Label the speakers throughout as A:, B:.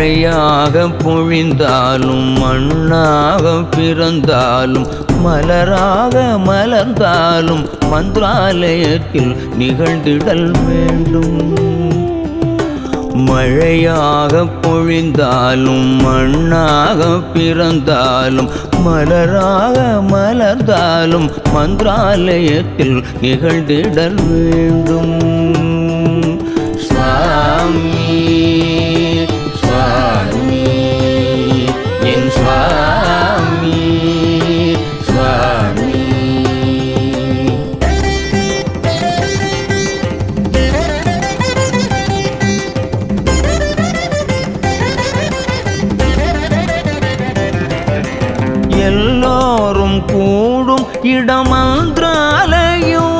A: மழையாக பொழிந்தாலும் மண்ணாக பிறந்தாலும் மலராக மலர்ந்தாலும் மந்திராலயத்தில் நிகழ்ந்திடல் வேண்டும். மழையாக பொழிந்தாலும் மண்ணாக பிறந்தாலும் மலராக மலர்ந்தாலும் மந்திராலயத்தில் நிகழ்ந்திடல் வேண்டும். எல்லோரும் கூடும் இடமன்றாலையோ.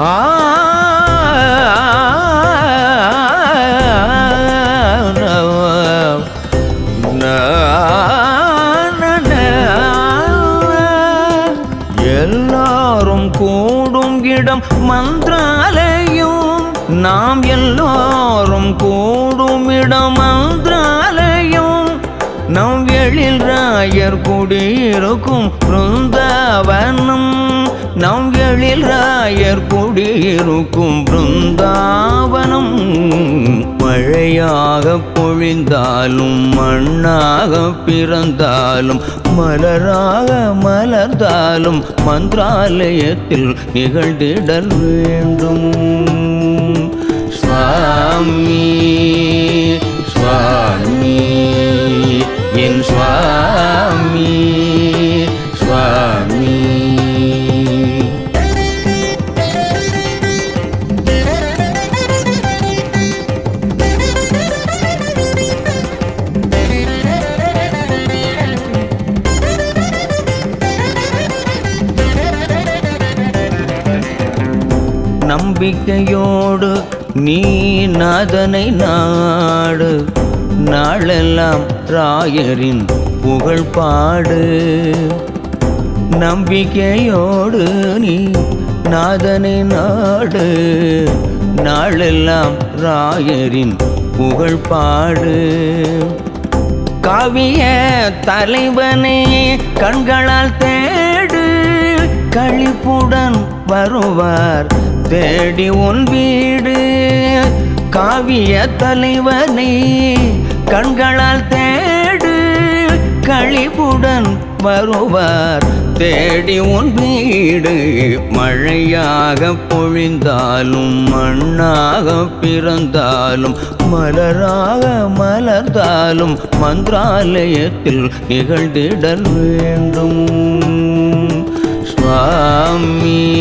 A: ஆ எல்லாரும் கூடும் இடம் மந்திராலயம் நாம் எல்லோரும் கூடும் இடம் மந்திர நம் ராயர் குடியிருக்கும் பிருந்தாவனம். நம் எழில் ராயர் குடியிருக்கும் பிருந்தாவனம். மழையாக பொழிந்தாலும் மண்ணாக பிறந்தாலும் மலராக மலர்ந்தாலும் மந்திராலயத்தில் நிகழ்ந்திடல் வேண்டும். சுவாமி. நம்பிக்கையோடு நீ நாதனை நாடு. நாளெல்லாம் ராயரின் புகழ் பாடு. நம்பிக்கையோடு நீ நாதனை நாடு. நாளெல்லாம் ராயரின் புகழ் பாடு. காவிய தலைவனே கண்களால் தேடு. கழிப்புடன் வருவார் தேடி உன் வீடு. காவிய தலைவனை கண்களால் தேடு. கழிவுடன் வருவார். தேடி உன் வீடு. மழையாக பொழிந்தாலும் மண்ணாக பிறந்தாலும் மலராக மலர்ந்தாலும் மந்திராலயத்தில் நிகழ்ந்திடல் வேண்டும். சுவாமி